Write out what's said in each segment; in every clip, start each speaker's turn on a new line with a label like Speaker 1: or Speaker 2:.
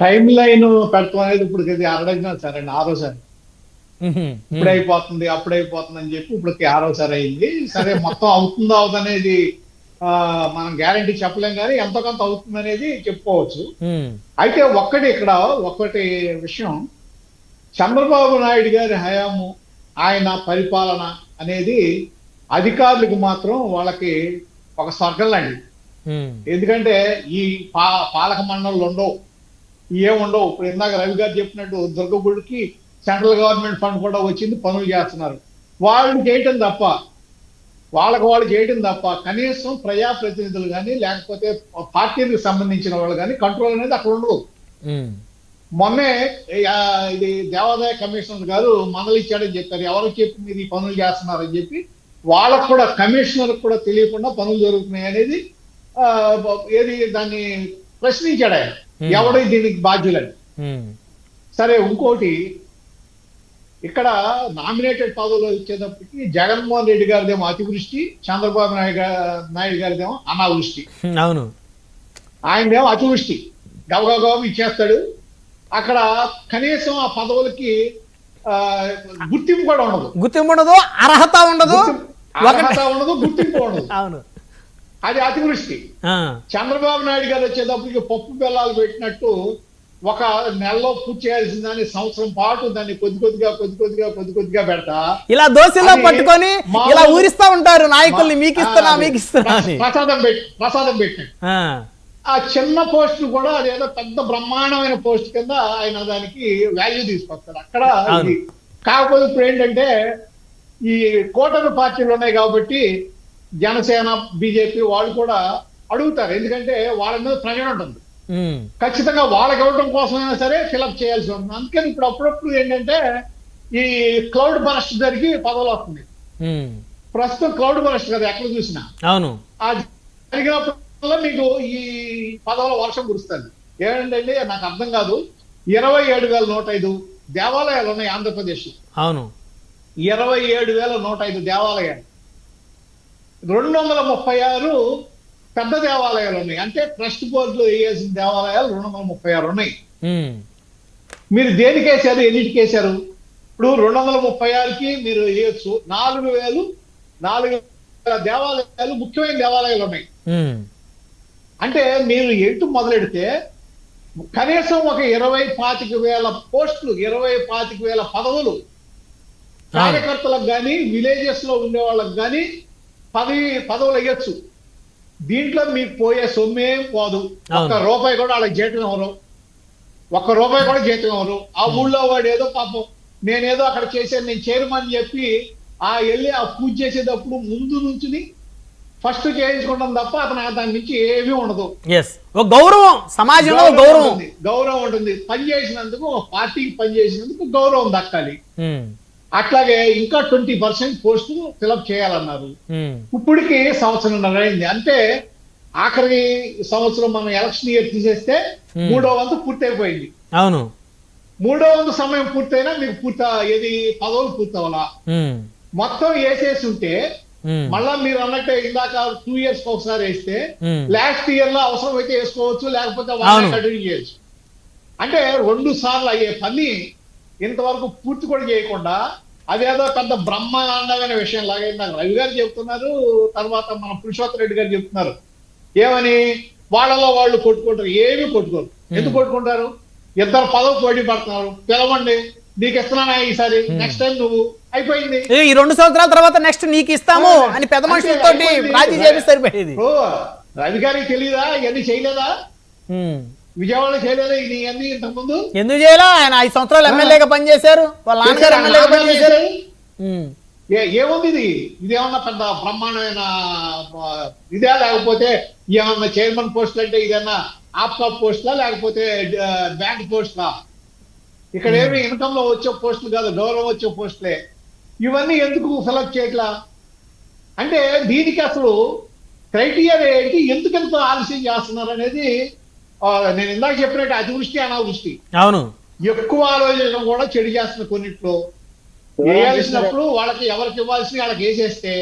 Speaker 1: Time line పెడతాం అనేది ఇప్పుడు ఇది అరడగినా సరే అండి ఆరోసారి ఇప్పుడు అయిపోతుంది అప్పుడు అయిపోతుంది అని చెప్పి ఇప్పుడు ఆరోసారి అయింది. సరే మొత్తం అవుతుందో అవుదనేది ఆ, మనం గ్యారంటీ చెప్పలేం కానీ ఎంతో కొంత అవుతుంది అనేది చెప్పుకోవచ్చు. అయితే ఒక్కటి ఇక్కడ ఒక్కటి విషయం. చంద్రబాబు నాయుడు గారి హయాము ఆయన పరిపాలన అనేది అధికారులకు మాత్రం వాళ్ళకి ఒక స్వర్గం లాంటిది. ఎందుకంటే ఈ పా పాలక మండళ్ళు ఉండవు. ఏముండవు. ఇప్పుడు ఇందాక రవి గారు చెప్పినట్టు దుర్గగుడికి సెంట్రల్ గవర్నమెంట్ ఫండ్ కూడా వచ్చింది పనులు చేస్తున్నారు. వాళ్ళు చేయటం తప్ప వాళ్ళకు వాళ్ళు చేయటం తప్ప కనీసం ప్రజాప్రతినిధులు కానీ లేకపోతే పార్టీలకు సంబంధించిన వాళ్ళు కానీ కంట్రోల్ అనేది అక్కడ ఉండదు. మొన్నే ఇది దేవాదాయ కమిషనర్ గారు మందలిచ్చాడని చెప్పారు. ఎవరు చెప్పి మీరు ఈ పనులు చేస్తున్నారని చెప్పి వాళ్ళకు కూడా కమిషనర్ కూడా తెలియకుండా పనులు జరుగుతున్నాయి అనేది ఏది దాన్ని ప్రశ్నించాడు ఆయన. ఎవడు దీనికి బాధ్యులని?
Speaker 2: ఉమ్,
Speaker 1: సరే ఇంకోటి ఇక్కడ నామినేటెడ్ పదవులు వచ్చేటప్పటికి జగన్మోహన్ రెడ్డి గారిదేమో అతివృష్టి చంద్రబాబు నాయుడు నాయుడు గారిదేమో అనావృష్టి.
Speaker 2: అవును.
Speaker 1: ఆయనదేమో అతివృష్టి. గవగవ ఇచ్చేస్తాడు. అక్కడ కనీసం ఆ పదవులకి ఆ, గుర్తింపు కూడా ఉండదు.
Speaker 2: గుర్తింపు ఉండదు అర్హత ఉండదు.
Speaker 1: అర్హత ఉండదు గుర్తింపు ఉండదు.
Speaker 2: అవును.
Speaker 1: అది అతివృష్టి. చంద్రబాబు నాయుడు గారు వచ్చేటప్పటికి పప్పు బెల్లాలు పెట్టినట్టు ఒక నెలలో పూర్తి చేయాల్సిన దాన్ని సంవత్సరం పాటు దాన్ని కొద్ది కొద్దిగా కొద్ది కొద్దిగా కొద్ది కొద్దిగా పెడతా.
Speaker 2: ఇలా దోశలో పట్టుకొని ఇలా ఊరిస్తా ఉంటారు నాయకుల్ని మీకు ఇస్తున్నా మీకు ఇస్తున్నా
Speaker 1: ప్రసాదం పెట్టి ప్రసాదం పెట్టినట్టు
Speaker 2: ఆ,
Speaker 1: చిన్న పోస్ట్ కూడా అదేదో పెద్ద బ్రహ్మాండమైన పోస్ట్ కింద ఆయన దానికి వాల్యూ తీసుకొస్తారు అక్కడ కాకపోతే ఇప్పుడు ఏంటంటే ఈ కూటమి పార్టీలు ఉన్నాయి కాబట్టి జనసేన బీజేపీ వాళ్ళు కూడా అడుగుతారు. ఎందుకంటే వాళ్ళ మీద ప్రజలు ఉంటుంది. ఖచ్చితంగా వాళ్ళకి ఇవ్వడం కోసమైనా సరే ఫిలప్ చేయాల్సి ఉంటుంది. అందుకని ఇప్పుడు అప్పుడప్పుడు ఏంటంటే ఈ క్లౌడ్ బరస్ట్ జరిగి పదవులు వస్తుంది. ప్రస్తుతం క్లౌడ్ బరస్ట్ కదా ఎక్కడ చూసినా.
Speaker 2: అవును.
Speaker 1: ఆ జరిగినప్పుడల్లా మీకు ఈ పదవుల వర్షం కురుస్తుంది. ఏంటంటే నాకు అర్థం కాదు. ఇరవై ఏడు వేల నూట ఐదు దేవాలయాలు ఉన్నాయి ఆంధ్రప్రదేశ్.
Speaker 2: అవును.
Speaker 1: ఇరవై ఏడు వేల నూట ఐదు దేవాలయాలు. రెండు వందల ముప్పై ఆరు పెద్ద దేవాలయాలు ఉన్నాయి అంటే ట్రస్ట్ బోర్డులో వేయాల్సిన దేవాలయాలు రెండు వందల ముప్పై ఆరు ఉన్నాయి మీరు దేనికి వేశారు ఎన్నిటికి వేశారు ఇప్పుడు రెండు వందల ముప్పై ఆరుకి మీరు వేయొచ్చు. నాలుగు వేలు నాలుగు వేల దేవాలయాలు ముఖ్యమైన దేవాలయాలు ఉన్నాయి అంటే మీరు ఎటు మొదలెడితే కనీసం ఒక ఇరవై పాతిక వేల పోస్టులు ఇరవై పాతిక వేల పదవులు కార్యకర్తలకు కానీ విలేజెస్లో ఉండే వాళ్ళకి కానీ పదవి పదవులు వేయచ్చు. దీంట్లో మీకు పోయే సొమ్మేం పోదు. ఒక్క. రూపాయి కూడా వాళ్ళకి జీతం ఎవరు ఒక్క రూపాయి కూడా జీతం ఎవరు ఆ ఊళ్ళో వాడు ఏదో పాపం నేనేదో అక్కడ చేశాను నేను చేరమని చెప్పి ఆ వెళ్ళి ఆ పూజ చేసేటప్పుడు ముందు నుంచి ఫస్ట్ చేయించుకుంటాం తప్ప అతను దాని నుంచి ఏమీ ఉండదు.
Speaker 2: గౌరవం. సమాజంలో గౌరవం.
Speaker 1: గౌరవం. ఉంటుంది. పని చేసినందుకు ఒక పార్టీకి పని చేసినందుకు గౌరవం దక్కాలి.
Speaker 2: ఉమ్,
Speaker 1: అట్లాగే ఇంకా ట్వంటీ పర్సెంట్ పోస్టులు ఫిలప్ చేయాలన్నారు. ఇప్పటికి సంవత్సరం అయింది అంటే ఆఖరి సంవత్సరం మనం ఎలక్షన్ ఇయర్ తీసేస్తే. మూడో వంతు పూర్తయిపోయింది.
Speaker 2: అవును.
Speaker 1: మూడో వంతు సమయం పూర్తయినా మీకు పూర్త ఏది పదవులు పూర్తవలా? మొత్తం వేసేసి ఉంటే మళ్ళా మీరు అన్నట్టే ఇందాక టూ ఇయర్స్ ఒకసారి వేస్తే లాస్ట్ ఇయర్లో అవసరం అయితే వేసుకోవచ్చు లేకపోతే. వాళ్ళని కంటిన్యూ చేయొచ్చు. అంటే రెండు సార్లు అయ్యే పని ఇంతవరకు పూర్తి కూడా చేయకుండా అదేదో పెద్ద బ్రహ్మాండమైన విషయం లాగా ఇందాక రవి గారు చెప్తున్నారు తర్వాత మన పురుషోత్తర రెడ్డి గారు చెప్తున్నారు. ఏమని? వాళ్ళలో వాళ్ళు కొట్టుకుంటారు. ఏమీ కొట్టుకోరు. ఎందుకు కొట్టుకుంటారు? ఇద్దరు పదవి పోటీ పడుతున్నారు. పిలవండి. నీకు ఇస్తున్నానా ఈసారి? నెక్స్ట్ టైం నువ్వు. అయిపోయింది.
Speaker 2: ఈ రెండు సంవత్సరాల తర్వాత నెక్స్ట్ నీకు ఇస్తాము అని పెద్ద మనుషులతో రాజీ సరిపోయేది.
Speaker 1: రవి గారికి తెలియదా ఇవన్నీ చేయలేదా. విజయవాడ చేయలేదా? ఇవన్నీ ఇంతకుముందు?
Speaker 2: ఎందుకు చేయాలా? ఆయన ఐదు సంవత్సరాలు ఎమ్మెల్యేగా పనిచేశారు. వాళ్ళ నాన్నగారు ఎమ్మెల్యేగా పనిచేశారు.
Speaker 1: ఏముంది ఇది? ఇదేమన్నా పెద్ద బ్రహ్మాండమైన ఇదే లేకపోతే ఏమన్నా చైర్మన్ పోస్ట్ అంటే ఇదన్నా ఆప్కా పోస్ట్లా లేకపోతే బ్యాంక్ పోస్ట్లా? ఇక్కడ ఏమి ఇన్కమ్లో వచ్చే పోస్టులు కాదు గౌరవం వచ్చే పోస్టులే. ఇవన్నీ ఎందుకు సెలెక్ట్ చేయట్లా? అంటే దీనికి అసలు క్రైటీరియా ఏంటి? ఎందుకు ఎంత ఆలస్యం చేస్తున్నారు అనేది నేను ఇందాక చెప్పినట్టు అతివృష్టి అనావృష్టి
Speaker 2: అవును.
Speaker 1: ఎక్కువ ఆలోచించడం కూడా చెడు చేస్తున్న కొన్నిట్లో. వేయాల్సినప్పుడు వాళ్ళకి ఎవరికి ఇవ్వాల్సిన వాళ్ళకి వేసేస్తే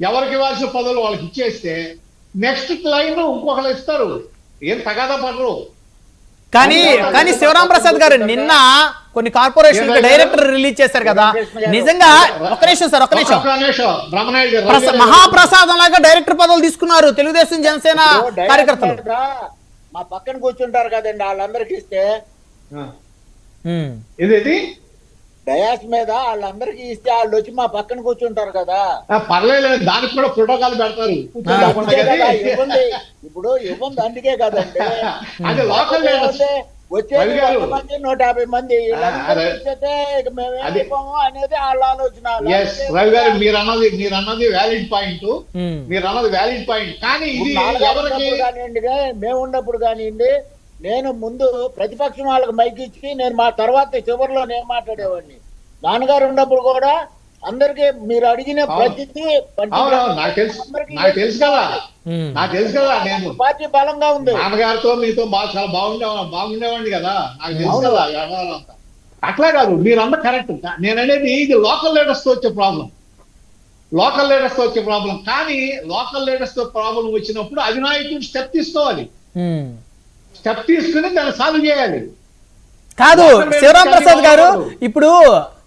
Speaker 1: ఎవరికి ఇవ్వాల్సిన పదవులు వాళ్ళకి ఇచ్చేస్తే నెక్స్ట్ లైన్ ఇంకొకరు ఇస్తారు. ఏం తగాదా పడరు.
Speaker 2: కానీ కానీ శివరాం ప్రసాద్ గారు నిన్న కొన్ని కార్పొరేషన్? డైరెక్టర్ రిలీజ్ చేశారు కదా. నిజంగా ఒక నిమిషం సార్ ఒక నిమిషం. మహాప్రసాదం లాగా డైరెక్టర్ పదవులు తీసుకున్నారు తెలుగుదేశం జనసేన కార్యకర్తలు.
Speaker 3: మా పక్కన కూర్చుంటారు కదండి వాళ్ళందరికి ఇస్తే.
Speaker 1: ఇది
Speaker 3: డయాస్ మీద వాళ్ళందరికి ఇస్తే వాళ్ళు వచ్చి మా పక్కన కూర్చుంటారు కదా.
Speaker 1: పర్లేదు దానికి కూడా ప్రోటోకాల్ పెడతారు.
Speaker 3: ఇవ్వండి ఇప్పుడు ఇవ్వండి అందుకే కదండి.
Speaker 1: అది లోకల్
Speaker 3: వచ్చే నూట యాభై మంది అనేది వాళ్ళ ఆలోచన
Speaker 1: రవి గారు మీరు అన్నది మీరు అన్నది వ్యాలిడ్ పాయింట్
Speaker 2: ఉమ్.
Speaker 1: మీరు అన్నది వ్యాలిడ్ పాయింట్ కానీ ఇది
Speaker 3: కానివ్వండి మేము ఉన్నప్పుడు కానివ్వండి నేను ముందు ప్రతిపక్షం వాళ్ళకి మైక్ ఇచ్చి నేను మా తర్వాత చివరిలో నేను మాట్లాడేవాడిని. నాన్నగారు ఉన్నప్పుడు కూడా అందరికి మీరు అడిగిన. ప్రతిదీ
Speaker 1: నాకు తెలుసు. నాకు తెలుసు కదా. నాకు తెలుసు కదా నేను.
Speaker 3: పార్టీ బలంగా ఉంది.
Speaker 1: నాన్నగారితో మీతో బాగా చాలా బాగుండే బాగుండేవాడిని కదా. నాకు తెలుసు. కదా వ్యవహారం అంతా. అట్లా కాదు మీరు అన్న కరెక్ట్ నేను అనేది ఇది లోకల్ లీడర్స్తో వచ్చే ప్రాబ్లం లోకల్ లీడర్స్తో వచ్చే ప్రాబ్లం కానీ లోకల్ లీడర్స్తో ప్రాబ్లం వచ్చినప్పుడు అధినాయకుడు స్టెప్ తీసుకోవాలి. స్టెప్ తీసుకుని దాన్ని సాల్వ్ చేయాలి.
Speaker 2: కాదు శివరాం ప్రసాద్ గారు. ఇప్పుడు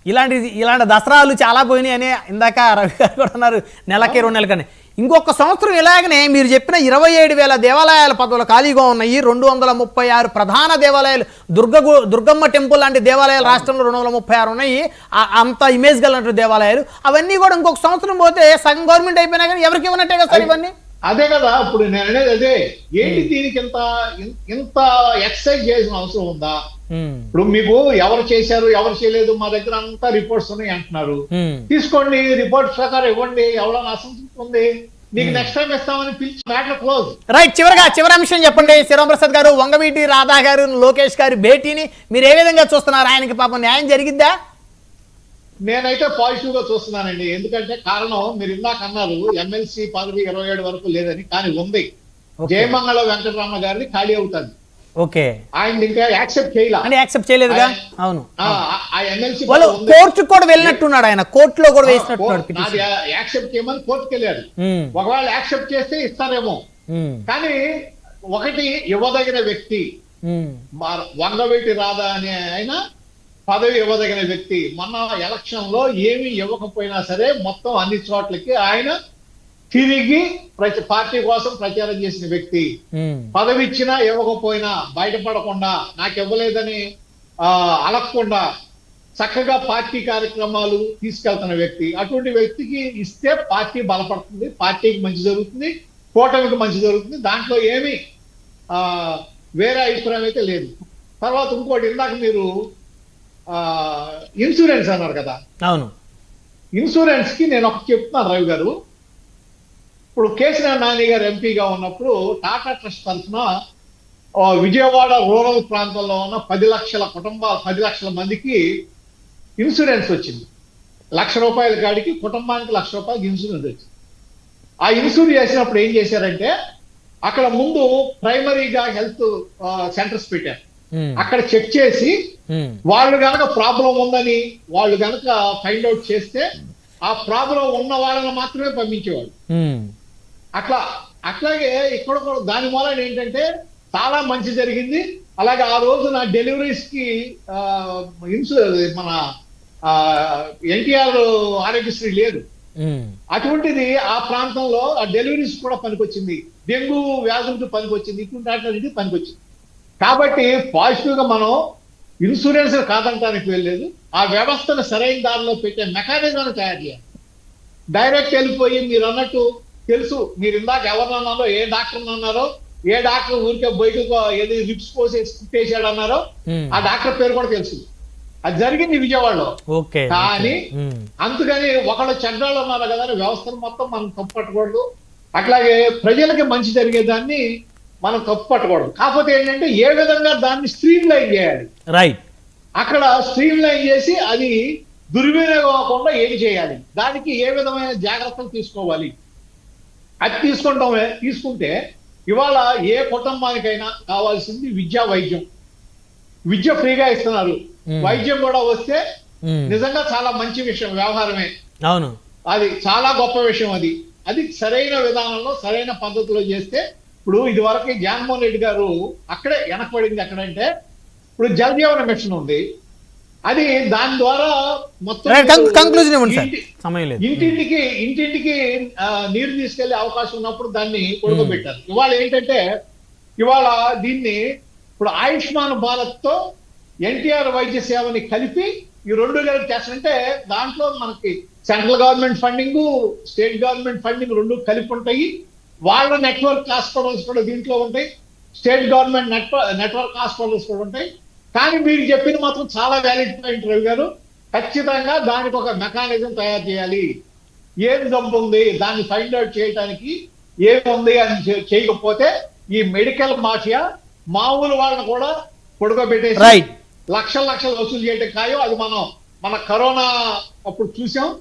Speaker 2: ఇలాంటి ఇలాంటి దసరాలు చాలా పోయినాయి అని ఇందాక రవి గారు కూడా అన్నారు నెలకి రెండు నెలలకని. ఇంకొక సంవత్సరం ఇలాగనే మీరు చెప్పిన ఇరవై ఏడు వేల దేవాలయాల పదవులు ఖాళీగా ఉన్నాయి రెండు వందల ముప్పై ఆరు ప్రధాన దేవాలయాలు దుర్గ దుర్గమ్మ టెంపుల్ లాంటి దేవాలయాలు రాష్ట్రంలో రెండు వందల ముప్పై ఆరు ఉన్నాయి అంత ఇమేజ్ గల దేవాలయాలు. అవన్నీ కూడా ఇంకొక సంవత్సరం పోతే సగం గవర్నమెంట్ అయిపోయినా కానీ ఎవరికి ఇవ్వనట్టే కదా సార్ ఇవన్నీ?
Speaker 1: అదే కదా ఇప్పుడు నేను అనేది అదే. ఏంటి దీనికి ఇంత ఇంత ఎక్సైజ్ చేసిన అవసరం ఉందా. ఇప్పుడు మీకు ఎవరు చేశారు ఎవరు చేయలేదు మా దగ్గర అంతా రిపోర్ట్స్ ఉన్నాయి అంటున్నారు. తీసుకోండి రిపోర్ట్ ప్రకారం ఇవ్వండి ఎవరైనా అసంతృప్తి ఉంది. నీకు నెక్స్ట్ టైం ఇస్తామని పిలిచి మ్యాటర్ క్లోజ్.
Speaker 2: రైట్ చివరిగా చివరి అంశం చెప్పండి. శివరాం ప్రసాద్ గారు వంగవీటి రాధా గారు లోకేష్ గారి భేటీని మీరు ఏ విధంగా చూస్తున్నారు? ఆయనకి పాపం న్యాయం జరిగిద్దా
Speaker 1: నేనైతే పాజిటివ్గా చూస్తున్నానండి. ఎందుకంటే కారణం మీరు ఇందాక అన్నారు ఎమ్మెల్సీ పదవి ఇరవై ఏడు వరకు లేదని కానీ ఉంది. జయమంగళ వెంకటరామ గారిని ఖాళీ అవుతుంది.
Speaker 2: ఓకే.
Speaker 1: ఆయన ఇంకా యాక్సెప్ట్ చేయాల.
Speaker 2: యాక్సెప్ట్ చేయలేదుగా? అవును.
Speaker 1: ఆ ఎమ్మెల్సీ
Speaker 2: వాళ్ళు కోర్టుకు కూడా వెళ్ళినట్టున్నాడు ఆయన. కోర్టులో కూడా వేసినట్టున్నాడు
Speaker 1: నాది యాక్సెప్ట్ చేయమని కోర్టుకి వెళ్ళాడు. ఒకవేళ యాక్సెప్ట్ చేస్తే ఇస్తారేమో. కానీ ఒకటి ఇవ్వదగిన వ్యక్తి వంగవీటి రాధా అనే ఆయన పదవి ఇవ్వదగిన వ్యక్తి. మొన్న ఎలక్షన్లో ఏమి ఇవ్వకపోయినా సరే మొత్తం అన్ని చోట్లకి ఆయన తిరిగి పార్టీ కోసం ప్రచారం చేసిన వ్యక్తి. పదవి ఇచ్చినా ఇవ్వకపోయినా బయటపడకుండా నాకు ఇవ్వలేదని ఆ అలగకుండా చక్కగా పార్టీ కార్యక్రమాలు తీసుకెళ్తున్న వ్యక్తి. అటువంటి వ్యక్తికి ఇస్తే పార్టీ బలపడుతుంది పార్టీకి మంచి జరుగుతుంది కూటమికి మంచి జరుగుతుంది. దాంట్లో ఏమి వేరే అభిప్రాయం అయితే లేదు. తర్వాత ఇంకోటి ఇందాక మీరు ఇన్సూరెన్స్ అన్నారు కదా.
Speaker 2: అవును.
Speaker 1: ఇన్సూరెన్స్కి నేను ఒకటి చెప్తున్నాను రవి గారు. ఇప్పుడు కేసీఆర్ నాని గారు ఎంపీగా ఉన్నప్పుడు టాటా ట్రస్ట్ తరఫున విజయవాడ రూరల్ ప్రాంతంలో ఉన్న పది లక్షల కుటుంబాల పది లక్షల మందికి ఇన్సూరెన్స్ వచ్చింది. లక్ష రూపాయల కాడికి కుటుంబానికి లక్ష రూపాయలకి ఇన్సూరెన్స్ వచ్చింది. ఆ ఇన్సూరెన్స్ చేసినప్పుడు ఏం చేశారంటే అక్కడ ముందు ప్రైమరీగా హెల్త్ సెంటర్స్ పెట్టారు. అక్కడ చెక్ చేసి
Speaker 2: ఉమ్,
Speaker 1: వాళ్ళు గనక ప్రాబ్లం ఉందని వాళ్ళు గనక ఫైండ్ అవుట్ చేస్తే ఆ ప్రాబ్లం ఉన్న వాళ్ళని మాత్రమే పంపించేవాళ్ళు.
Speaker 2: ఉమ్,
Speaker 1: అట్లా అట్లాగే ఇక్కడ కూడా దాని మూలన ఏంటంటే చాలా మంచి జరిగింది. అలాగే ఆ రోజు నా డెలివరీస్కి ఇన్సూ మన ఎన్టీఆర్ ఆరోగ్యశ్రీ లేదు. అటువంటిది ఆ ప్రాంతంలో ఆ డెలివరీస్ కూడా పనికొచ్చింది. డెంగ్యూ వ్యాధులకు పనికొచ్చింది ఇటువంటి వాటికి పనికొచ్చింది. కాబట్టి పాజిటివ్గా మనం ఇన్సూరెన్స్ కాదంటానికి వెళ్ళలేదు ఆ వ్యవస్థను సరైన దారిలో పెట్టే మెకానిజం తయారు చేయాలి. డైరెక్ట్ వెళ్ళిపోయి మీరు అన్నట్టు తెలుసు మీరు ఇందాక ఎవరినన్నారో ఏ డాక్టర్ అన్నారో ఏ డాక్టర్ ఊరికే బయటకు ఏది రిప్స్ పోసి కుట్టేసాడు అన్నారో. ఆ డాక్టర్ పేరు కూడా తెలుసు. అది జరిగింది విజయవాడలో. కానీ అందుకని ఒకళ్ళు చెడ్డాళ్ళు ఉన్నారు కదా వ్యవస్థను మొత్తం మనం తప్పు పట్టకూడదు అట్లాగే ప్రజలకి మంచి జరిగేదాన్ని మనం తప్పు పట్టకూడదు. కాకపోతే ఏంటంటే ఏ విధంగా దాన్ని స్ట్రీమ్ లైన్ చేయాలి?
Speaker 2: రైట్
Speaker 1: అక్కడ స్ట్రీమ్ లైన్ చేసి అది దుర్వినియోగం అవ్వకుండా ఏం చేయాలి? దానికి ఏ విధమైన జాగ్రత్తలు తీసుకోవాలి? అది తీసుకుంటామే తీసుకుంటే ఇవాళ ఏ కుటుంబానికైనా కావాల్సింది విద్యా వైద్యం. విద్య ఫ్రీగా ఇస్తున్నారు.
Speaker 2: Hmm.
Speaker 1: వైద్యం కూడా వస్తే
Speaker 2: ఉమ్,
Speaker 1: నిజంగా చాలా మంచి విషయం వ్యవహారమే.
Speaker 2: అవును.
Speaker 1: అది చాలా గొప్ప విషయం అది. అది సరైన విధానంలో సరైన పద్ధతిలో చేస్తే ఇప్పుడు ఇది వరకు జగన్మోహన్ రెడ్డి గారు అక్కడే వెనకబడింది ఎక్కడంటే ఇప్పుడు జలజీవన మిషన్ ఉంది. అది దాని ద్వారా మొత్తం
Speaker 2: కంక్లూజన్
Speaker 1: ఇంటింటికి ఇంటింటికి నీరు తీసుకెళ్ళే అవకాశం ఉన్నప్పుడు దాన్ని కొడుకోబెట్టారు ఇవాళ ఏంటంటే ఇవాళ దీన్ని ఇప్పుడు ఆయుష్మాన్ భారత్తో ఎన్టీఆర్ వైద్య సేవని కలిపి ఈ రెండు కలిపి చేస్తారంటే దాంట్లో మనకి central government funding state government funding రెండు కలిపి ఉంటాయి. వాళ్ళ నెట్వర్క్ హాస్పిటల్స్ కూడా దీంట్లో ఉంటాయి. State government network network hospitals కూడా ఉంటాయి. కానీ మీరు చెప్పింది మాత్రం చాలా వ్యాలిడ్ పాయింట్ రవి గారు. ఖచ్చితంగా దానికి ఒక మెకానిజం తయారు చేయాలి. ఏం జబ్బు ఉంది? దాన్ని ఫైండ్ అవుట్ చేయడానికి ఏముంది అని చేయకపోతే ఈ మెడికల్ మాఫియా మామూలు వాళ్ళని కూడా పొడుగబెట్టేసి
Speaker 2: రైట్
Speaker 1: లక్షల లక్షలు వసూలు చేయటం ఖాయం. అది మనం మన కరోనా అప్పుడు చూసాం.